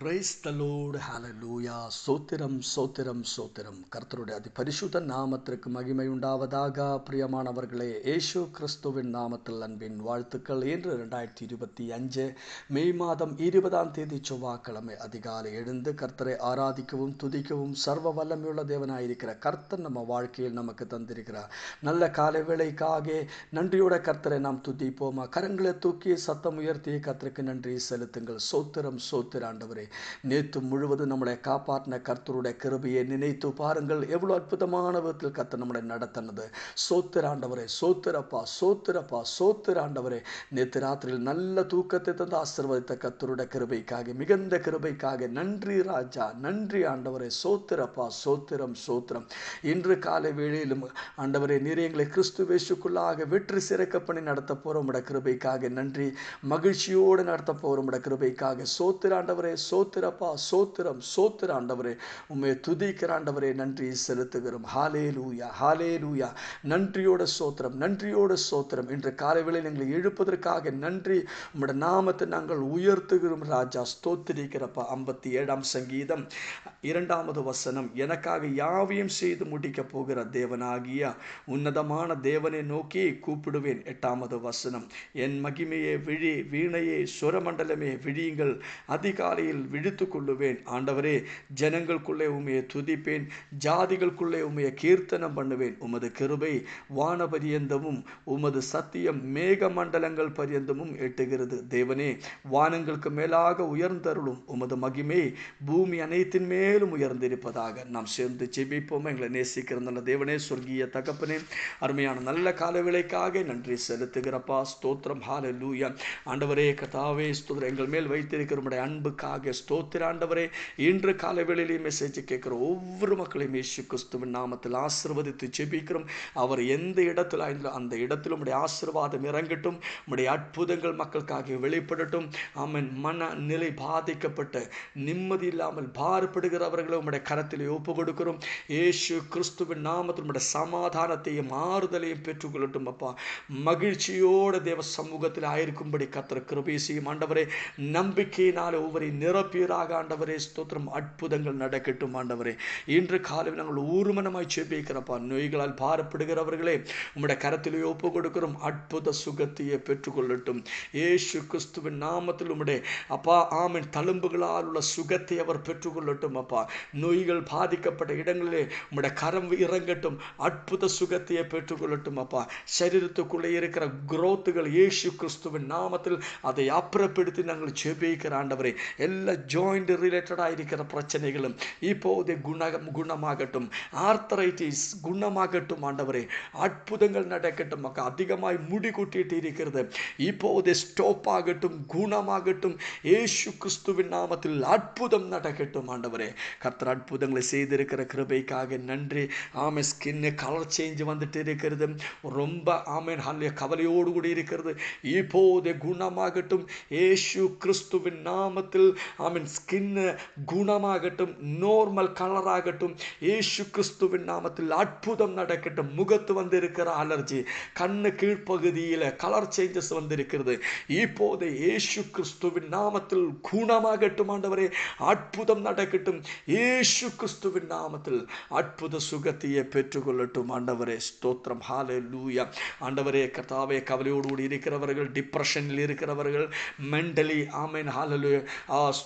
Praise the lord ஹalleluya சோத்திரம் சோத்திரம் சோத்திரம். கர்த்தருடைய அதி பரிசுத்த நாமத்திற்கு மகிமை உண்டாவதாக. பிரியமானவர்களே ஏசு கிறிஸ்துவின் நாமத்தில் அன்பின் வாழ்த்துக்கள். இன்று ரெண்டாயிரத்தி இருபத்தி அஞ்சு மே மாதம் இருபதாம் தேதி செவ்வாய்க்கிழமை அதிகாலை எழுந்து கர்த்தரை ஆராதிக்கவும் துதிக்கவும் சர்வ வல்லமையுள்ள தேவனாயிருக்கிற கர்த்தர் நம்ம வாழ்க்கையில் நமக்கு தந்திருக்கிறார். நல்ல காலை வேளைக்காக நன்றியோட கர்த்தரை நாம் துதிப்போமா? கரங்களை தூக்கி சத்தம் உயர்த்தி கர்த்தருக்கு நன்றி செலுத்துங்கள். சோத்திரம் சோத்திர ஆண்டவரே நேற்று முழுவதும் நம்மளை காப்பாற்றின கர்த்தருடைய கிருபையை நினைத்து பாருங்கள். எவ்வளோ அற்புதமான விதத்தில் கர்த்தர் நம்மளை நடத்தினது. சோத்திர ஆண்டவரே சோத்திரப்பா சோத்திரப்பா சோத்திர ஆண்டவரே. நேற்று ராத்திரியில் நல்ல தூக்கத்தை தந்து ஆசிர்வதித்த கர்த்தருடைய கிருபைக்காக மிகுந்த கிருபைக்காக நன்றி ராஜா நன்றி ஆண்டவரே. சோத்திரப்பா சோத்திரம் சோத்திரம். இன்று காலை வேளையிலும் ஆண்டவரே நீர் எங்களை கிறிஸ்து வேஷுக்குள்ளாக வெற்றி சிறக்க பண்ணி நடத்த போகிறோம் கிருபைக்காக நன்றி மகிழ்ச்சியோடு நடத்த போகிறோம் கிருபைக்காக சோத்திர ஆண்டவரே சோத்திரப்பா சோத்திரம் சோத்திர ஆண்டவரே உண்மை துதிக்கிற ஆண்டவரே நன்றி செலுத்துகிறோம். ஹாலே லூயா ஹாலே லூயா நன்றியோட சோத்திரம் நன்றியோட சோத்திரம். இன்று காலை வேளையில் எங்களை எழுப்பதற்காக நன்றி. உங்களோட நாமத்தை நாங்கள் உயர்த்துகிறோம் ராஜா. ஸ்தோத்திரிக்கிறப்பா. ஐம்பத்தி ஏழாம் சங்கீதம் இரண்டாவது வசனம். எனக்காக யாவையும் செய்து முடிக்க போகிற தேவனாகிய உன்னதமான தேவனை நோக்கி கூப்பிடுவேன். எட்டாவது வசனம். என் மகிமையே விழி வீணையே சுரமண்டலமே விழியுங்கள். அதிகாலையில் விழித்து கொள்ளுவேன் ஆண்டவரே ஜனங்களுக்குள்ளே உமையை துதிப்பேன். ஜாதிகளுக்குள்ளே உமையை கீர்த்தனம் பண்ணுவேன். உமது கிருபை வான பரியந்தமும் உமது சத்தியம் மேக மண்டலங்கள் பரியந்தமும் எட்டுகிறது. தேவனே வானங்களுக்கு மேலாக உயர்ந்தருளும் உமது மகிமை பூமி அனைத்தின் மேலும் உயர்ந்திருப்பதாக நாம் சேர்ந்து ஜெபிப்போம். எங்களை நேசிக்கிற நல்ல தேவனே சொர்க்கிய தகப்பனே அருமையான நல்ல காலவிலைக்காக நன்றி செலுத்துகிறப்பா ஸ்தோத்திரம். ஹால லூயா ஆண்டவரே கதாவே ஸ்தோத்திரம். எங்கள் மேல் வைத்திருக்கிற உடைய அன்புக்காக ஸ்தோத்திர ஸ்தோத்திராண்டவரே இன்று காலை வேளையிலே மெசேஜ் கேட்குற ஒவ்வொரு மக்களையும் இயேசு கிறிஸ்துவின் நாமத்தில் ஆசிர்வதித்து ஜெபிக்கிறோம். அவர் எந்த இடத்துல அந்த இடத்தில் உடைய ஆசிர்வாதம் இறங்கட்டும். உடைய அற்புதங்கள் மக்களுக்காக வெளிப்படட்டும். அவன் மன நிலை பாதிக்கப்பட்ட நிம்மதி இல்லாமல் பாறுபடுகிறவர்களை உடைய கரத்தில் ஒப்பு கொடுக்கிறோம். ஏசு கிறிஸ்துவின் நாமத்தில் உடைய சமாதானத்தையும் ஆறுதலையும் பெற்றுக்கொள்ளட்டும் அப்பா. மகிழ்ச்சியோட தேவ சமூகத்தில் ஆயிருக்கும்படி கத்திர கிருபேசியும் செய்யும் ஆண்டவரே. நம்பிக்கையினால ஒவ்வொரு நிரப்பீராக ஆண்டவரே ஸ்தோத்திரம். அற்புதங்கள் நடக்கட்டும் ஆண்டவரே. இன்று காலையில் நாங்கள் ஊர்மனமாய் செபிக்கிறப்பா. நோய்களால் பாரப்படுகிறவர்களே உங்களுடைய கரத்திலே ஒப்பு கொடுக்கிறோம். அற்புத சுகத்தையே பெற்றுக்கொள்ளட்டும். ஏசு கிறிஸ்துவின் நாமத்தில் உம்முடைய அப்பா ஆமின். தழும்புகளால் உள்ள சுகத்தை அவர் பெற்றுக்கொள்ளட்டும் அப்பா. நோய்கள் பாதிக்கப்பட்ட இடங்களிலே உம்முடைய கரம் இறங்கட்டும். அற்புத சுகத்தையே பெற்றுக்கொள்ளட்டும் அப்பா. சரீரத்துக்குள்ளே இருக்கிற குரோத்துகள் ஏசு கிறிஸ்துவின் நாமத்தில் அதை அப்புறப்படுத்தி நாங்கள் செபிக்கிற ஆண்டவரே. எல்லா ஜாயிண்ட் ரிலேட்டடாக இருக்கிற பிரச்சனைகளும் இப்போதே குணம் குணமாகட்டும் ஆர்த்தரைட்டிஸ் குணமாகட்டும் ஆண்டவரே அற்புதங்கள் நடக்கட்டும் மக்கள் அதிகமாய் முடி கூட்டிட்டு இருக்கிறது இப்போதே ஸ்டோப் ஆகட்டும் குணமாகட்டும் ஏசு கிறிஸ்துவின் நாமத்தில் அற்புதம் நடக்கட்டும் ஆண்டவரே கர்த்தர் அற்புதங்களை செய்திருக்கிற கிருபைக்காக நன்றி ஆமை ஸ்கின்னு கலர் சேஞ்ச் வந்துட்டு இருக்கிறது ரொம்ப ஆமேன் ஹல்லிய கவலையோடு கூட இருக்கிறது இப்போதே குணமாகட்டும் ஏசு கிறிஸ்துவின் நாமத்தில் ஆமீன் ஸ்கின்னு குணமாகட்டும் நார்மல் கலராகட்டும் ஏசு கிறிஸ்துவின் நாமத்தில் அற்புதம் நடக்கட்டும். முகத்து வந்திருக்கிற அலர்ஜி கண்ணு கீழ்ப்பகுதியில் கலர் சேஞ்சஸ் வந்திருக்கிறது. இப்போது ஏசு கிறிஸ்துவின் நாமத்தில் குணமாகட்டும் ஆண்டவரே. அற்புதம் நடக்கட்டும். ஏசு கிறிஸ்துவின் நாமத்தில் அற்புத சுகத்தையே பெற்றுக்கொள்ளட்டும் ஆண்டவரே. ஸ்தோத்திரம். ஹாலே லூயா ஆண்டவரே கர்த்தாவே கவலையோடு கூட இருக்கிறவர்கள் டிப்ரெஷனில் இருக்கிறவர்கள் மென்டலி ஆமேன் ஹாலலு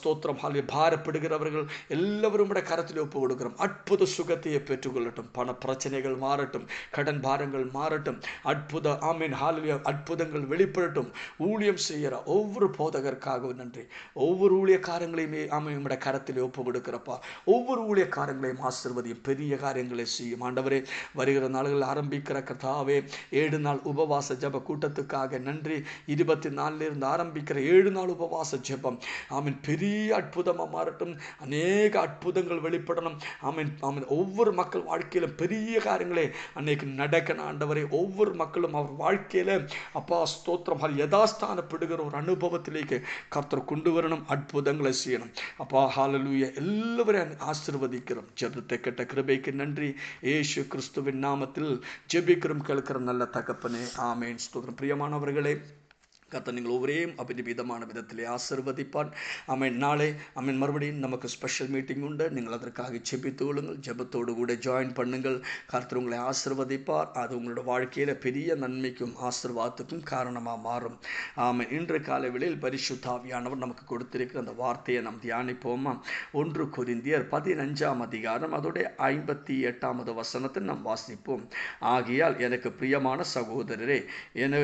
ஸ்தோத்திரம் ஹாலே பாரப்படுகிறவர்கள் எல்லாரும் கூட கரத்தில் ஒப்பு கொடுக்கிறோம். அற்புத சுகத்தையே பெற்றுக்கொள்ளட்டும் பண பிரச்சனைகள் மாறட்டும். கடன் பாரங்கள் மாறட்டும். அற்புத ஆமீன் ஹாலிய அற்புதங்கள் வெளிப்படட்டும். ஊழியம் செய்கிற ஒவ்வொரு போதகருக்காகவும் நன்றி. ஒவ்வொரு ஊழியக்காரங்களையுமே ஆமை உடைய கரத்தில் ஒப்பு கொடுக்கிறப்பா. ஒவ்வொரு ஊழியக்காரங்களையும் ஆசிர்வதியும். பெரிய காரியங்களை செய்யும். ஆண்டவரே வருகிற நாள்கள் ஆரம்பிக்கிற கதாவே ஏழு நாள் உபவாச ஜப கூட்டத்துக்காக நன்றி. இருபத்தி நாலுலேருந்து ஆரம்பிக்கிற ஏழு நாள் உபவாச ஜபம். ஆமீன் பெரிய பெரிய அற்புதமாக மாறட்டும். அநேக அற்புதங்கள் வெளிப்படணும். ஆமீன் ஆமீன். ஒவ்வொரு மக்கள் வாழ்க்கையிலும் பெரிய காரியங்களே. அன்னைக்கு நடக்கணும் ஆண்டவரை ஒவ்வொரு மக்களும் அவர் வாழ்க்கையில் அப்பா ஸ்தோத்திரம். அது யதாஸ்தானப்படுகிற ஒரு அனுபவத்திலேக்கு கர்த்தர் கொண்டு வரணும். அற்புதங்களை செய்யணும். அப்பா ஹாலலூய எல்லாவரையும் ஆசிர்வதிக்கிறோம். ஜெபத்தை கெட்ட கிருபைக்கு நன்றி. ஏசு கிறிஸ்துவின் நாமத்தில் ஜெபிக்கிறோம் கேட்கிற நல்ல தகப்பனே. ஆமேன். ஸ்தோத்திரம். பிரியமானவர்களே கத்த நீங்கள் ஒவ்வொரையும் விதமான விதத்திலே ஆசிர்வதிப்பான் அமீன் நாளை அமீன் மறுபடியும் நமக்கு ஸ்பெஷல் மீட்டிங் உண்டு. நீங்கள் அதற்காக ஜெபித்து கொள்ளுங்கள். ஜெபத்தோடு கூட ஜாயின் பண்ணுங்கள். கர்த்தர் உங்களை ஆசிர்வதிப்பார். அது உங்களோட வாழ்க்கையில் பெரிய நன்மைக்கும் ஆசிர்வாதத்துக்கும் காரணமாக மாறும். ஆமாம் இன்று காலை வேளையில் பரிசுத்தாவியானவர் நமக்கு கொடுத்திருக்கிற அந்த வார்த்தையை நாம் தியானிப்போமா? ஒன்று கொதிந்தியர் பதினஞ்சாம் அதிகாரம் அதோடைய ஐம்பத்தி எட்டாவது வசனத்தை நாம் வாசிப்போம். ஆகையால் எனக்கு பிரியமான சகோதரரே என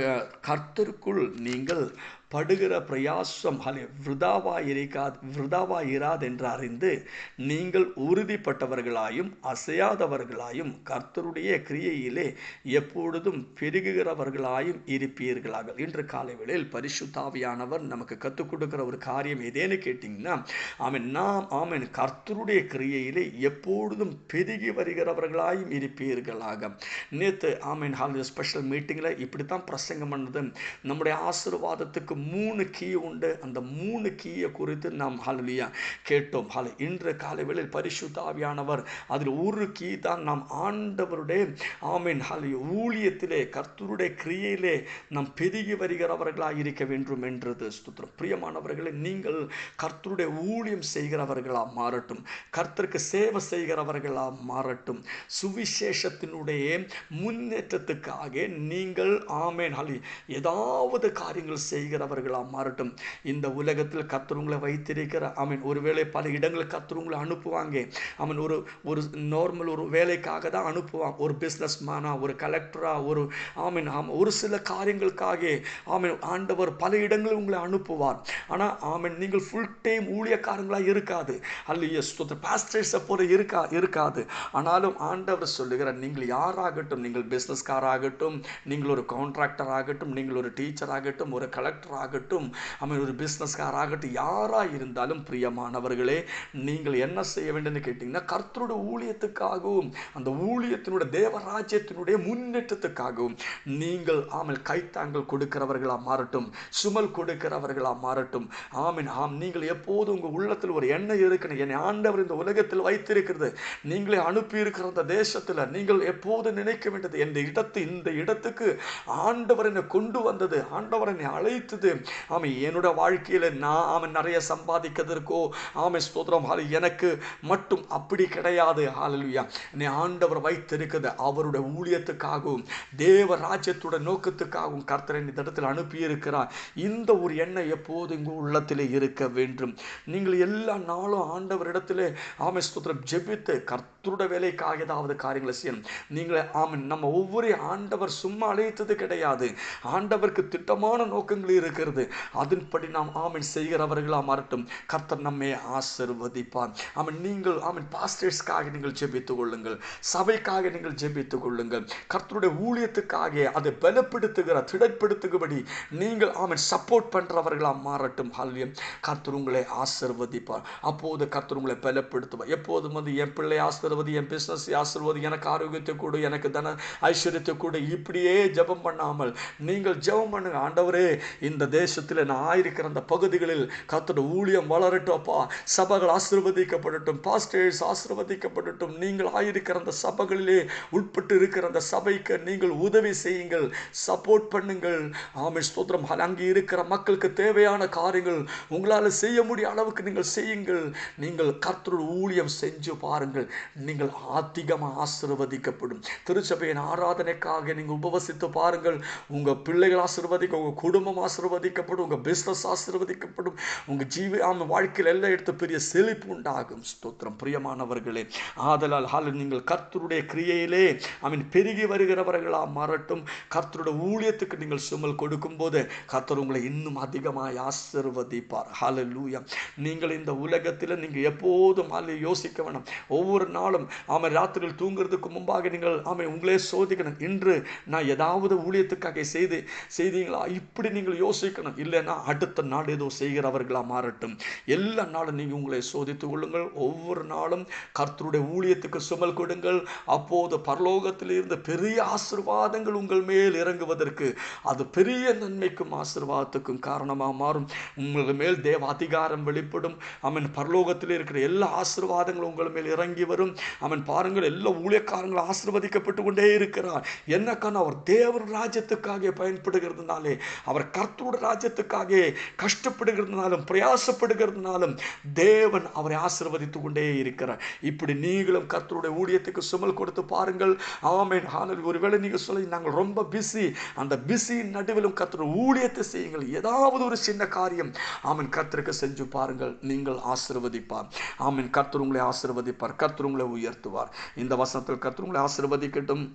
கர்த்தருக்குள் நீ நீங்கள் படுகிற பிரயாசம் அலை விருதாவாய் இருக்காது விருதாவாய் இராது என்று அறிந்து நீங்கள் உறுதிப்பட்டவர்களாயும் அசையாதவர்களாயும் கர்த்தருடைய கிரியையிலே எப்பொழுதும் பெருகுகிறவர்களாயும் இருப்பீர்களாக. இன்று காலை வேளையில் பரிசுத்தாவியானவர் நமக்கு கற்றுக் கொடுக்கிற ஒரு காரியம் எதேன்னு கேட்டிங்கன்னா ஆமன் நாம் ஆமன் கர்த்தருடைய கிரியையிலே எப்பொழுதும் பெருகி வருகிறவர்களாயும் இருப்பீர்களாக. நேற்று ஆமன் ஹால் ஸ்பெஷல் மீட்டிங்கில் இப்படி தான் பிரசங்கம் பண்ணது. நம்முடைய ஆசீர்வாதத்துக்கு மூணு கீ உண்டு. அந்த மூணு கீயை குறித்து நாம் ஹலியா கேட்டோம். ஹால இன்று காலைவெளியில் பரிசுத்தாவியானவர் அதில் ஒரு கீ தான் நாம் ஆண்டவருடைய ஆமீன் ஹalleluya ஊழியத்திலே கர்த்தருடைய கிரியையிலே நாம் பெருகி வருகிறவர்களாக இருக்க வேண்டும் என்றது ஸ்துத்திரம். பிரியமானவர்களே நீங்கள் கர்த்தருடைய ஊழியம் செய்கிறவர்களாக மாறட்டும். கர்த்தருக்கு சேவை செய்கிறவர்களாக மாறட்டும். சுவிசேஷத்தினுடைய முன்னேற்றத்துக்காக நீங்கள் ஆமேன் ஹலி ஏதாவது காரியங்கள் செய்கிறவர்களா மாறட்டும். இந்த உலகத்தில் கத்துறவங்களை வைத்திருக்கிற ஆமீன். ஒருவேளை பல இடங்களில் கத்துறவங்களை அனுப்புவாங்க. அவன் ஒரு ஒரு நார்மல் ஒரு வேலைக்காக தான் அனுப்புவான். ஒரு பிஸ்னஸ் மேனா ஒரு கலெக்டரா ஒரு ஆமீன் ஆமாம் ஒரு சில காரியங்களுக்காக. ஆமீன். ஆண்டவர் பல இடங்களில் உங்களை அனுப்புவார். ஆனால் ஆமீன் நீங்கள் ஃபுல் டைம் ஊழியக்காரங்களாக இருக்காது. அல்லையே பாஸ்டர்ஸை போல இருக்கா இருக்காது. ஆனாலும் ஆண்டவர் சொல்லுகிற நீங்கள் யாராகட்டும் நீங்கள் பிஸ்னஸ்காராகட்டும் நீங்கள் ஒரு கான்ட்ராக்டர் ஆகட்டும் நீங்கள் ஒரு டீச்சர் ஆகட்டும் ஒரு கலெக்டர் ஆகட்டும். அவன் ஒரு பிஸ்னஸ்கார் ஆகட்டும் யாராக இருந்தாலும் பிரியமானவர்களே நீங்கள் என்ன செய்ய வேண்டும்னு கேட்டிங்கன்னா கர்த்தருடைய ஊழியத்துக்காகவும் அந்த ஊழியத்தினுடைய தேவராஜ்யத்தினுடைய முன்னேற்றத்துக்காகவும் நீங்கள் ஆமல் கைத்தாங்கள் கொடுக்கிறவர்களா மாறட்டும். சுமல் கொடுக்கிறவர்களா மாறட்டும். ஆமீன் ஆம் நீங்கள் எப்போதும் உங்கள் உள்ளத்தில் ஒரு எண்ணெய் இருக்கணும். என் ஆண்டவர் இந்த உலகத்தில் வைத்திருக்கிறது. நீங்களே அனுப்பி இருக்கிற அந்த தேசத்தில் நீங்கள் எப்போது நினைக்க வேண்டியது இந்த இடத்து இந்த இடத்துக்கு ஆண்டவர் என்னை கொண்டு வந்தது ஆண்டவர் என்னை அழைத்தது ஆமை என்னோட வாழ்க்கையில் நான் அவன் நிறைய சம்பாதிக்கிறதற்கோ ஆமை ஸ்தோத்திரம் அது எனக்கு மட்டும் அப்படி கிடையாது. ஹalleluya நீ ஆண்டவர் வைத்திருக்கிறது அவருடைய ஊழியத்துக்காகவும் தேவ ராஜ்யத்தோட நோக்கத்துக்காகவும் கர்த்தர் இந்த இடத்தில் அனுப்பி இருக்கிறார் இந்த ஒரு எண்ணம் எப்போது இங்கு உள்ளத்திலே இருக்க வேண்டும். நீங்கள் எல்லா நாளும் ஆண்டவரிடத்திலே ஆமை ஸ்தோத்திரம் ஜெபித்து கர்த்தருடைய வேலைக்காக ஏதாவது காரியங்களை செய்யணும். நீங்களே ஆமன். நம்ம ஒவ்வொரு ஆண்டவர் சும்மா அழைத்தது கிடையாது. ஆண்டவருக்கு திட்டமான நோக்கங்கள் இருக்கிறது. அதன்படி நாம் ஆமன் செய்கிறவர்களாக மாறட்டும். கர்த்தர் நம்மை ஆசிர்வதிப்பார். ஆமன். நீங்கள் ஆமன் பாஸ்டர்ஸ்க்காக நீங்கள் ஜெபித்துக் கொள்ளுங்கள். சபைக்காக நீங்கள் ஜெபித்துக் கொள்ளுங்கள். கர்த்தருடைய ஊழியத்துக்காக அதை பலப்படுத்துகிற திடப்படுத்துகிறபடி நீங்கள் ஆமன் சப்போர்ட் பண்ணுறவர்களாக மாறட்டும். ஹல்யம் கர்த்தர் உங்களை ஆசிர்வதிப்பார். அப்போது கர்த்தர் உங்களை பலப்படுத்துவார். எப்போதும் வந்து என் பிள்ளை ஆசிர்வதி என் பிசினஸ் ஆசீர்வது எனக்கு ஆரோக்கியத்தை கொடு எனக்கு தன ஐஸ்வர்யத்தை கொடு. இப்படியே ஜெபம் பண்ணாமல் நீங்கள் ஜெபம் பண்ணுங்க. ஆண்டவரே இந்த தேசத்தில் நான் ஆயிருக்கிற அந்த பகுதிகளில் கத்தோட ஊழியம் வளரட்டும் அப்பா. சபைகள் ஆசிர்வதிக்கப்படட்டும் பாஸ்டர்ஸ் ஆசிர்வதிக்கப்படட்டும். நீங்கள் ஆயிருக்கிற அந்த சபைகளிலே உட்பட்டு இருக்கிற அந்த சபைக்கு நீங்கள் உதவி செய்யுங்கள். சப்போர்ட் பண்ணுங்கள். ஆமை ஸ்தோத்திரம். அங்கே இருக்கிற மக்களுக்கு தேவையான காரியங்கள் உங்களால் செய்ய முடிய அளவுக்கு நீங்கள் செய்யுங்கள். நீங்கள் கர்த்தருடைய ஊழியம் செஞ்சு பாருங்கள். நீங்கள் ஆத்திகமாக ஆசிர்வதிக்கப்படும். திருச்சபையின் ஆராதனைக்காக நீங்கள் உபவசித்து பாருங்கள். உங்கள் பிள்ளைகள் ஆசிர்வதிக்க உங்கள் குடும்பம் ஆசிர்வதிக்கப்படும் உங்கள் பிஸ்னஸ் ஆசிர்வதிக்கப்படும். உங்கள் ஜீவ ஆம வாழ்க்கையில் எல்லாம் எடுத்து பெரிய செழிப்பு உண்டாகும். ஸ்தோத்திரம். பிரியமானவர்களே ஆதலால் ஹால் நீங்கள் கர்த்தருடைய கிரியையிலே அவன் பெருகி வருகிறவர்களா மாறட்டும். கர்த்தருடைய ஊழியத்துக்கு நீங்கள் சுமல் கொடுக்கும்போது கர்த்தர் உங்களை இன்னும் அதிகமாக ஆசிர்வதிப்பார். ஹால லூயா நீங்கள் இந்த உலகத்தில் நீங்கள் எப்போதும் ஹால யோசிக்க வேணும். ஒவ்வொரு நாள் நாளும் ஆமாம் ராத்திரியில் தூங்குறதுக்கு முன்பாக நீங்கள் ஆமாம் உங்களே சோதிக்கணும். இன்று நான் ஏதாவது ஊழியத்துக்காக செய்து செய்தீங்களா? இப்படி நீங்கள் யோசிக்கணும். இல்லைன்னா அடுத்த நாள் ஏதோ செய்கிறவர்களாக மாறட்டும். எல்லா நாளும் நீங்கள் உங்களை சோதித்துக் கொள்ளுங்கள். ஒவ்வொரு நாளும் கர்த்தருடைய ஊழியத்துக்கு சுமல் கொடுங்கள். அப்போது பரலோகத்தில் இருந்து பெரிய ஆசிர்வாதங்கள் உங்கள் மேல் இறங்குவதற்கு அது பெரிய நன்மைக்கும் ஆசிர்வாதத்துக்கும் காரணமாக மாறும். உங்கள் மேல் தேவ அதிகாரம் வெளிப்படும். அவன் பரலோகத்தில் இருக்கிற எல்லா ஆசிர்வாதங்களும் உங்கள் மேல் இறங்கி வரும். அவன் பாருங்கள் எல்லா ஊழியக்காரங்களும் ஆசிர்வதிக்கப்பட்டு கொண்டே இருக்கிறார். என்ன காரணம் அவர் தேவர் ராஜ்யத்துக்காக பயன்படுகிறதுனாலே அவர் கர்த்தருடைய ராஜ்யத்துக்காக கஷ்டப்படுகிறதுனாலும் பிரயாசப்படுகிறதுனாலும் தேவன் அவரை ஆசிர்வதித்து கொண்டே இருக்கிறார். இப்படி நீங்களும் கர்த்தருடைய ஊழியத்துக்கு சுமல் கொடுத்து பாருங்கள். ஆமேன். ஆனால் ஒருவேளை நீங்கள் சொல்லி நாங்கள் ரொம்ப பிஸி அந்த பிஸியின் நடுவிலும் கர்த்தருடைய ஊழியத்தை செய்யுங்கள். ஏதாவது ஒரு சின்ன காரியம் அவன் கர்த்தருக்கு செஞ்சு பாருங்கள். நீங்கள் ஆசீர்வதிப்பார். அவன் கர்த்தர் உங்களை ஆசீர்வதிப்பார். கர்த்தர் உங்களை உயர்த்துவார். இந்த வசனத்தில் கர்த்தர் உங்களை ஆசிர்வதிக்கட்டும்.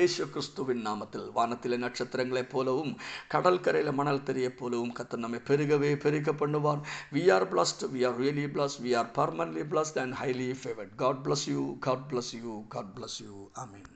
ஏசு கிறிஸ்துவின் நாமத்தில் வானத்திலே நட்சத்திரங்களைப் போலவும் கடற்கரையில் மணல் தெரிய போலவும் கர்த்தர் நம்மை பெருகவே பெருக பண்ணுவார். We are blessed we are really bless we are permanently blessed and highly favoured God bless you God bless you God bless you I mean